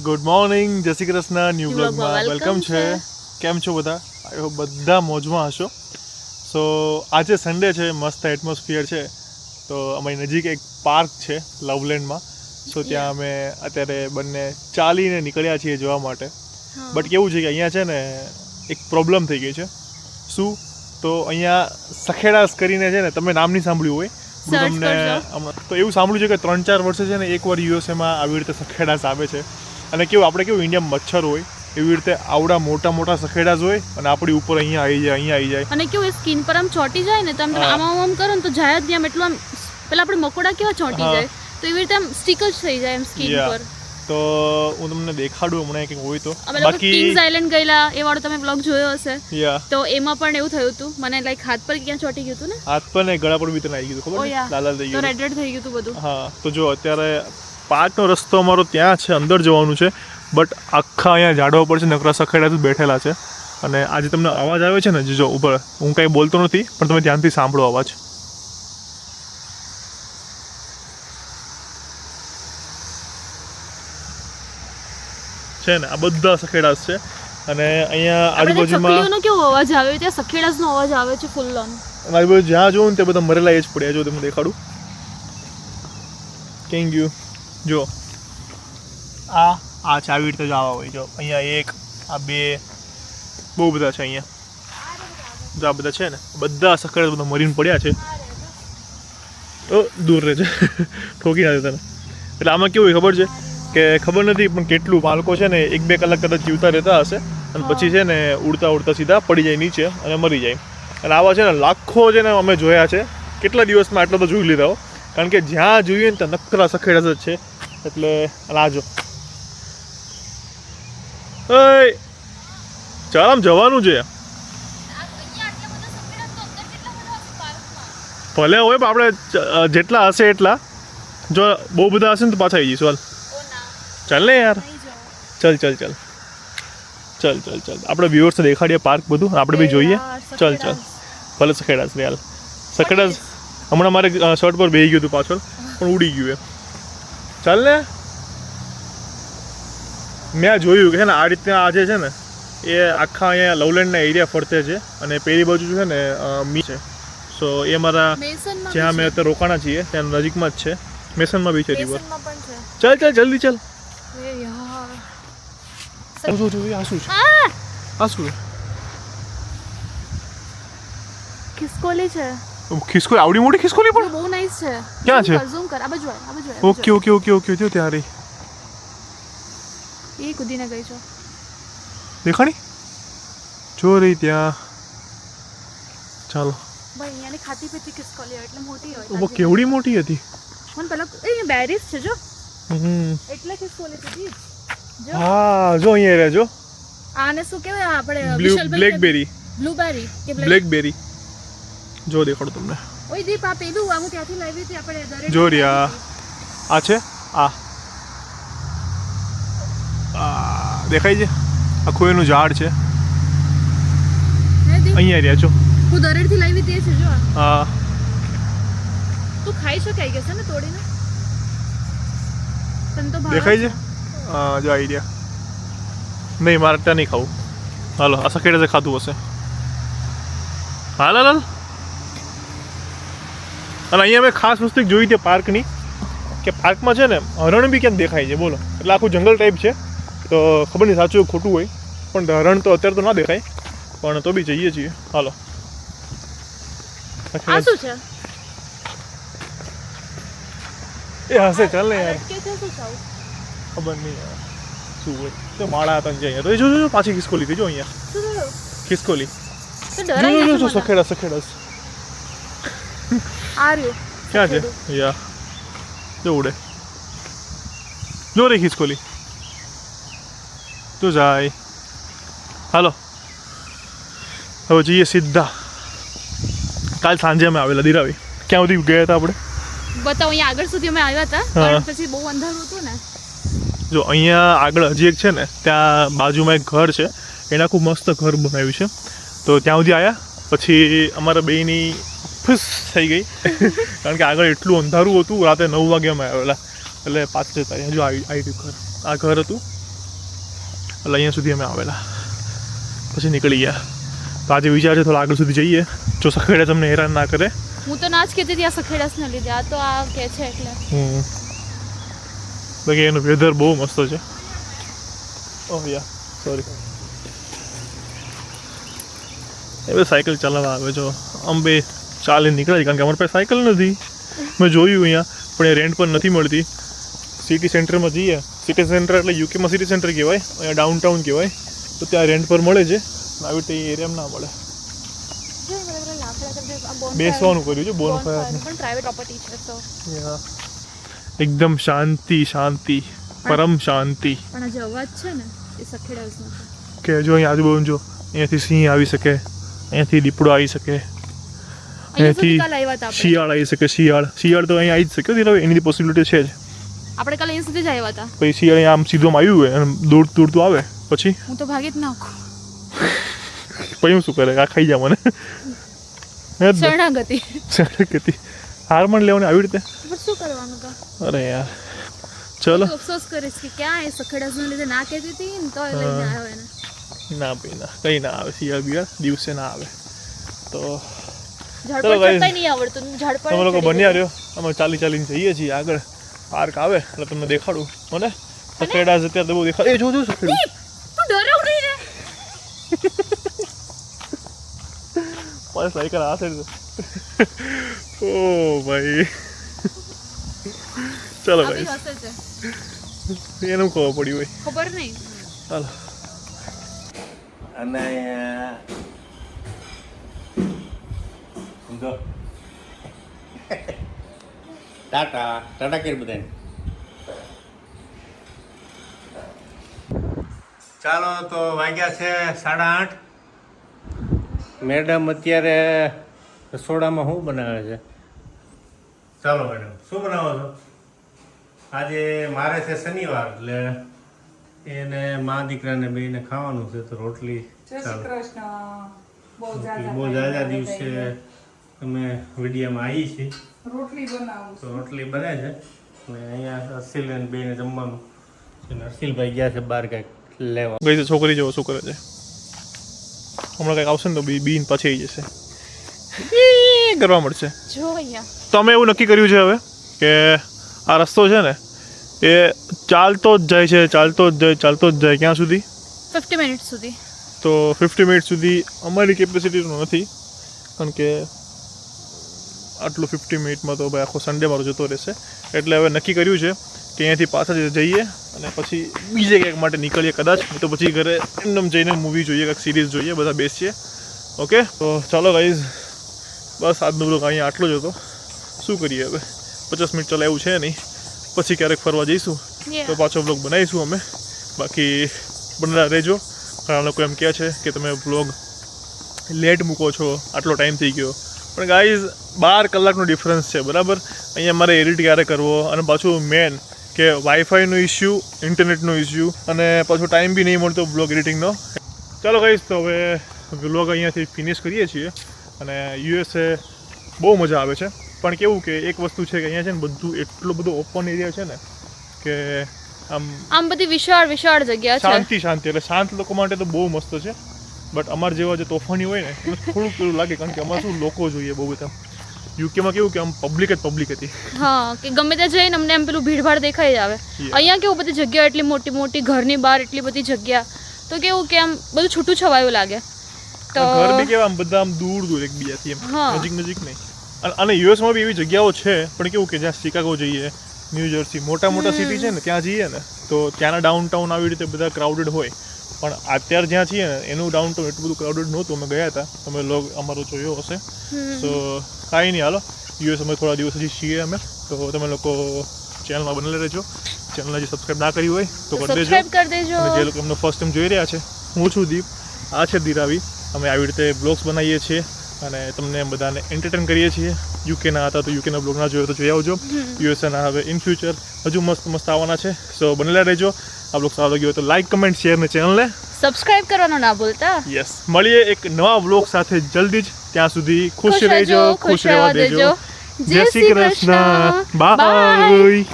Good morning Jay Shri Krishna new બ્લોગમાં welcome છે. કેમ છો બધા? આઈ હોપ બધા મોજમાં હશો. સો આજે સન્ડે છે મસ્ત એટમોસ્ફિયર છે. તો અમારી નજીક એક પાર્ક છે લવલેન્ડમાં સો ત્યાં અમે અત્યારે બંને ચાલીને નીકળ્યા છીએ જોવા માટે. બટ કેવું છે કે અહીંયા છે ને એક પ્રોબ્લેમ થઈ ગઈ છે. શું? તો અહીંયા સખેડાસ કરીને છે ને તમે નામ નહીં સાંભળ્યું હોય. તમને. તો એવું સાંભળ્યું છે કે ત્રણ ચાર વર્ષે છે ને એકવાર યુએસએમાં આવી રીતે સખેડાસ આવે છે. અને કેવું આપણે કેવું ઇન્ડિયામાં મચ્છર હોય એવી રીતે આવડા મોટા મોટા સખેડા હોય અને આપણી ઉપર અહીંયા આવી જાય અહીંયા આવી જાય. અને કેવું સ્કિન પર આમ ચોંટી જાય ને તો આમ આમ આમ કરો ને તો જાય જ નહીં આમ એટલું આમ પેલા આપણે મકોડા કેવા ચોંટી જાય તો એવી રીતે આમ સ્ટીક જ થઈ જાય એમ સ્કિન પર. તો હું તમને દેખાડું હમણાં કંઈક હોય તો. અમે લોકો કિંગ્સ આઇલેન્ડ ગયેલા એ વાળો તમે બ્લોગ જોયો હશે. તો એમાં પણ એવું થયું હતું મને લાઈક હાથ પર ક્યાં ચોંટી ગયું હતું ને? હાથ પર ને ગળા પર બી તને આવી ગયું ખબર ઓ લાલ થઈ તો ગયું રેડ રેડ થઈ ગયું હતું બધું. હા તો જો અત્યારે પાર્કનો રસ્તો અમારો ત્યાં છે અંદર જવાનું છે. બટ આખા અહીંયા ઝાડવા પર છે નકરા સખેડાથી બેઠેલા છે. અને આજે તમને અવાજ આવે છે ને જો ઉપર હું કાંઈ બોલતો નથી પણ તમે ધ્યાનથી સાંભળો અવાજ. છે ને આ બધા સખેડાસ છે. અને અહીંયા આજુબાજુમાં કેવો અવાજ આવે? ત્યાં સખેડાસનો અવાજ આવે છે ફૂલ ઓન આજુબાજુ જ્યાં જોઉં ને તે બધા મરેલા એ જ પડ્યા જો તમને દેખાડું. કેમ ગયું જો, આ આ છે, આવી રીતે જ આવા હોય. જો, અહીંયા એક, આ બે, બહુ બધા છે અહીંયા. જો, આ બધા છે ને, બધા સકડ બધા મરીને પડ્યા છે. તો દૂર રહે છે ઠોકી ના તને. એટલે આમાં કેવું ખબર છે? કે ખબર નથી, પણ કેટલું બાળકો છે ને, એક બે કલાક કદાચ જીવતા રહેતા હશે. અને પછી છે ને, ઉડતા ઉડતા સીધા પડી જાય નીચે અને મરી જાય. અને આવા છે ને, લાખો છે ને, અમે જોયા છે. કેટલા દિવસમાં આટલા તો જોઈ લીધા કારણ કે જ્યાં જોઈએ ને ત્યાં નકરા સખેડા જ છે. એટલે રાજો ઓય ચાલ આમ જવાનું છે. ભલે હોય પણ આપણે જેટલા હશે એટલા. જો બહુ બધા હશે ને તો પાછા આવી જઈશું હાલ. ચાલ ને યાર. ચલ ચલ ચલ. ચલ ચલ ચલ. આપણે વ્યુઅર્સને દેખાડીએ પાર્ક બધું આપણે બી જોઈએ. ચલ ચલ. ભલે સખેડાસ રે હાલ. સખેડાસ હમણાં મારે શર્ટ પર બેહી ગયું હતું પાછળ પણ ઉડી ગયું એ ચાલ ને. મેં જોયું કે છે ને આ રીતના આજે છે ને એ આખા અહીંયા લવલેન્ડના એરિયા ફરતે છે અને પેલી બાજુ છે ને મી છે. સો એ મારા જ્યાં અમે અત્યારે રોકાણા છીએ ત્યાં નજીકમાં જ છે. મેસનમાં બી છે રિવર. ચાલ ચાલ જલ્દી ચાલ. આ શું આ શું છે? આ! શું છે? છે. ખિસકોલી આવડી મોટી ખિસકોલી પણ બહુ નાઈસ છે ક્યાં છે? ઝૂમ કર આ બાજુ આ બાજુ ઓકે ઓકે ઓકે ઓકે જો ત્યાં રહી એ કુદીને ગઈ છો દેખાણી જો રહી ત્યાં ચાલો ભાઈ અહીંયાની ખાતી પીતી ખિસકોલી એટલે મોટી હોય ઓ કેવડી મોટી હતી મને પેલા એ બેરીસ છે જો હમ. એટલે ખિસકોલી હતી જો હા જો અહીંયા રહે જો આને શું કહેવાય આપણે બ્લુ બ્લેકબેરી બ્લુબેરી કે બ્લેકબેરી જો દેખાડો તમને. ઓય દીપ આ પેલું આ હું ત્યાંથી લાવી હતી આપણે દરેક જો રિયા આ છે? આ. આ દેખાય છે? આખું એનું ઝાડ છે. અહીંયા રહ્યા છો. હું દરેડથી લાવી તે છે જો હા. તું ખાઈ શકાય કે છે ને તોડીને? તને તો દેખાય છે? હા જો આઈડિયા નહીં મારે ત્યાં નહીં ખાવું. હાલો આ સકેડે ખાધું હશે. હાલ હાલ. અને અહીંયા મેં ખાસ વસ્તુ જોઈ છે પાર્કની કે પાર્કમાં છે ને હરણ બી ક્યાંક દેખાય છે બોલો. એટલે આખું જંગલ ટાઈપ છે. તો ખબર નહીં સાચું ખોટું હોય. પણ હરણ તો અત્યારે તો ના દેખાય. પણ તો બી જઈએ છીએ. હાલો. શું છે? એ હશે ચાલ ને યાર. ખબર નહીં યાર. શું હોય? તો માળા હતા અહીંયા. તો એ જો પાછી ખિસકોલી થઈ જો અહીંયા. ખિસકોલી. સખેડા સખેડા. આ રહ્યું ક્યાં છે યા જો ઉડે જો રે ખિસકોલી તો જાય હાલો હવે જઈએ સીધા કાલ સાંજે અમે આવેલા દિરાવી ક્યાં સુધી ગયા હતા આપણે બતાવો અહીંયા આગળ સુધી અમે આવ્યા હતા પછી બહુ અંધારું હતું ને જો અહીંયા આગળ હજી એક છે ને ત્યાં બાજુમાં એક ઘર છે. એને આખું મસ્ત ઘર બનાવ્યું છે. તો ત્યાં સુધી આવ્યા પછી અમારા બેયની ફૂસ થઈ ગઈ. કારણ કે આગળ એટલું અંધારું હતું રાતે નવ વાગે અમે આવેલા એટલે પાછળ જતા રહ્યા. જો આવી આવી ઘર. આ ઘર હતું. એટલે અહીંયા સુધી અમે આવેલા. પછી નીકળી ગયા. તો આજે વિચાર છે થોડા આગળ સુધી જઈએ. જો સખેડા તમને હેરાન ના કરે. હું તો ના જ કહેતી હતી આ સખેડાસને લીધે. આ તો આ કે છે એટલે. હમ. બાકી એનું વેધર બહુ મસ્ત છે. ઓહ યા. સોરી એ બધું સાયકલ ચલાવવા આવે જો અંબે ચાલીને નીકળે છે. કારણ કે અમારી પાસે સાયકલ નથી. મેં જોયું અહીંયા પણ એ રેન્ટ પર નથી મળતી. સિટી સેન્ટરમાં જઈએ. સિટી સેન્ટર એટલે યુકેમાં સિટી સેન્ટર કહેવાય. અહીંયા ડાઉન ટાઉન કહેવાય. તો ત્યાં રેન્ટ પર મળે છે. આવી રીતે એ એરિયામાં ના મળે. બેસવાનું કર્યું છે બોનફાયર એકદમ શાંતિ શાંતિ. પરમ શાંતિ. પણ જે અવાજ છે ને એ સખેડાસનો કે જો અહીં આજુબાજુ જો અહીંયાથી સિંહ આવી શકે. અહીંયાથી દીપડો આવી શકે. આપણે. શિયાળ આવી શકે શિયાળ. શિયાળ તો અહીંયા આવી જ શકે ધીરવ એની પોસિબિલિટી છે જ. આપણે કાલે અહીંયા સુધી જ આવ્યા હતા. પછી શિયાળ આમ સીધું આવ્યું હોય અને દૂર દૂરતું આવે. પછી? હું તો ભાગી જ નાખું પછી હું શું કરે? આ ખાઈ જા મને? શરણાગતિ. શરણાગતિ. હાર પણ લેવાની આવી રીતે? શું કરવાનું અરે યાર. ચલો. અફસોસ કરીશ કે ક્યાં એ સખેડાસને લીધે ના કહેતી હતી ને તો લઈને આવ્યો એને. ના ભાઈ ના. કંઈ ના આવે. શિયાળ બિયાળ દિવસે ના આવે. તો ચલો પર નહીં આવડતું ઝાડ પર તમે લોકો બન્યા રહ્યો. અમે ચાલી ચાલીને જઈએ છીએ. આગળ પાર્ક આવે એટલે તમને દેખાડું. મને? સફેડા જ અત્યારે બહુ દેખાડ એ જો જો સફેડું તું ડરવ નહીં રે. મારી સાયકલ આ સાઈડ ઓ ભાઈ. ચલો ભાઈ. એનું ખબર પડી હોય. ખબર નહીં. ચાલો અને સમજો ટાટા ટાટા કેર બધાને. ચાલો તો વાગ્યા છે સાડા આઠ. મેડમ અત્યારે રસોડામાં શું બનાવે છે? ચાલો મેડમ શું બનાવો છો? આજે મારે છે શનિવાર એટલે એને મા દીકરાને બેને ખાવાનું છે તો રોટલી જય શ્રી ચાલો. કૃષ્ણ. બહુ રોટલી જાજા બહુ જાજા દિવસે અમે વિડીયામાં આવી છીએ. રોટલી બનાવું તો રોટલી બને છે. અને અહીંયા અર્શિલ અને બેને જમવાનું. અને અર્શિલભાઈ ગયા છે બહાર કંઈક લેવા. ગઈ તો છોકરી જેવો શું કરે છે? હમણાં કંઈક આવશે ને તો બી બીન પછી આવી જશે. કરવા મળશે. જો અહીંયા. તો અમે એવું નક્કી કર્યું છે હવે કે આ રસ્તો છે ને એ ચાલતો જ જાય છે ચાલતો જ જાય ચાલતો જ જાય. ક્યાં સુધી? ફિફ્ટી મિનિટ સુધી. તો ફિફ્ટી મિનિટ સુધી અમારી કેપેસિટીનો નથી. કારણ કે આટલું ફિફ્ટી મિનિટમાં તો ભાઈ આખો સન્ડે મારો જતો રહેશે. એટલે હવે નક્કી કર્યું છે કે અહીંયાથી પાછા જઈએ અને પછી બીજે ક્યાંક માટે નીકળીએ કદાચ. તો પછી ઘરે એમનેમ જઈને મૂવી જોઈએ કાંઈક સિરીઝ જોઈએ બધા બેસીએ. ઓકે તો ચાલો ગાઈઝ બસ આજનો બ્લોગ અહીંયા આટલો જ હતો. શું કરીએ હવે? પચાસ મિનિટ ચલાવ્યું છે નહીં. પછી ક્યારેક ફરવા જઈશું. તો પાછો બ્લોગ બનાવીશું અમે. બાકી બનેલા રહેજો. ઘણા લોકો એમ કહે છે કે તમે બ્લોગ લેટ મૂકો છો. આટલો ટાઈમ થઈ ગયો. પણ ગાઈઝ બાર કલાકનો ડિફરન્સ છે બરાબર? અહીંયા મારે એડિટ ક્યારે કરવો અને પાછું મેન કે વાઈફાઈનો ઇસ્યુ ઇન્ટરનેટનો ઇસ્યુ અને પાછો ટાઈમ બી નહીં મળતો બ્લોગ એડિટિંગનો ચાલો ગાઈઝ તો હવે બ્લોગ અહીંયાથી ફિનિશ કરીએ છીએ અને યુએસએ બહુ મજા આવે છે. પણ કેવું કે એક વસ્તુ છે કે અહીંયા છે ને બધું એટલો બધો ઓપન એરિયા છે ને કે આમ આમ બધી વિશાળ વિશાળ જગ્યા છે. શાંતિ શાંતિ. એટલે શાંત લોકો માટે તો બહુ મસ્ત છે. બટ અમારા જેવા જે તોફાની હોય ને એને થોડુંક પેલું લાગે કારણ કે અમારે શું લોકો જોઈએ બહુ બધા. યુકેમાં કેવું કે આમ પબ્લિક જ પબ્લિક હતી. હા કે ગમે ત્યાં જઈને અમને એમ પેલું ભીડભાડ દેખાઈ આવે. અહીંયા કેવું બધી જગ્યા એટલી મોટી મોટી ઘરની બહાર એટલી બધી જગ્યા. તો કેવું કે આમ બધું છૂટું છવાયું લાગે. તો ઘર બી કેવા આમ બધા આમ દૂર દૂર એકબીજાથી એમ. નજીક નજીક નહીં. અને- યુએસમાં બી એવી જગ્યાઓ છે પણ કેવું કે જ્યાં શિકાગો જઈએ ન્યૂ જર્સી મોટા મોટા સિટી છે ને ત્યાં જઈએ ને તો ત્યાંના ડાઉનટાઉન આવી રીતે બધા ક્રાઉડેડ હોય. પણ અત્યારે જ્યાં છીએ ને એનું ડાઉનટાઉન એટલું બધું ક્રાઉડેડ નહોતું. અમે ગયા હતા. તમે લોગ અમારો જોયો હશે. તો સો કાંઈ નહીં હાલો. યુએસ અમે થોડા દિવસ હજી છીએ અમે. તો તમે લોકો ચેનલમાં બનેલા રહેજો. ચેનલ જે સબસ્ક્રાઈબ ના કરી હોય તો કરી દેજો. સબસ્ક્રાઇબ જે લોકો અમને ફર્સ્ટ ટાઈમ જોઈ રહ્યા છે હું છું દીપ. આ છે દીરાવી. અમે આવી રીતે બ્લોગ્સ બનાવીએ છીએ અને તમને બધાને એન્ટરટેન કરીએ છીએ. યુકેના હતા તો યુકેના બ્લોગ ના જોયો તો જોઈ આવજો. યુએસએના હવે ઇન ફ્યુચર હજુ મસ્ત મસ્ત આવવાના છે. સો બનેલા રહેજો. આ લોકો સારું લાગ્યું હોય તો લાઇક કમેન્ટ શેર ને ચેનલને સબસ્ક્રાઇબ કરવાનું ના ભૂલતા. યસ મળીએ એક નવા વ્લોગ સાથે જલ્દી જ. ત્યાં સુધી ખુશ રહેજો ખુશ રહેવા દેજો. જય શ્રી કૃષ્ણ. બાય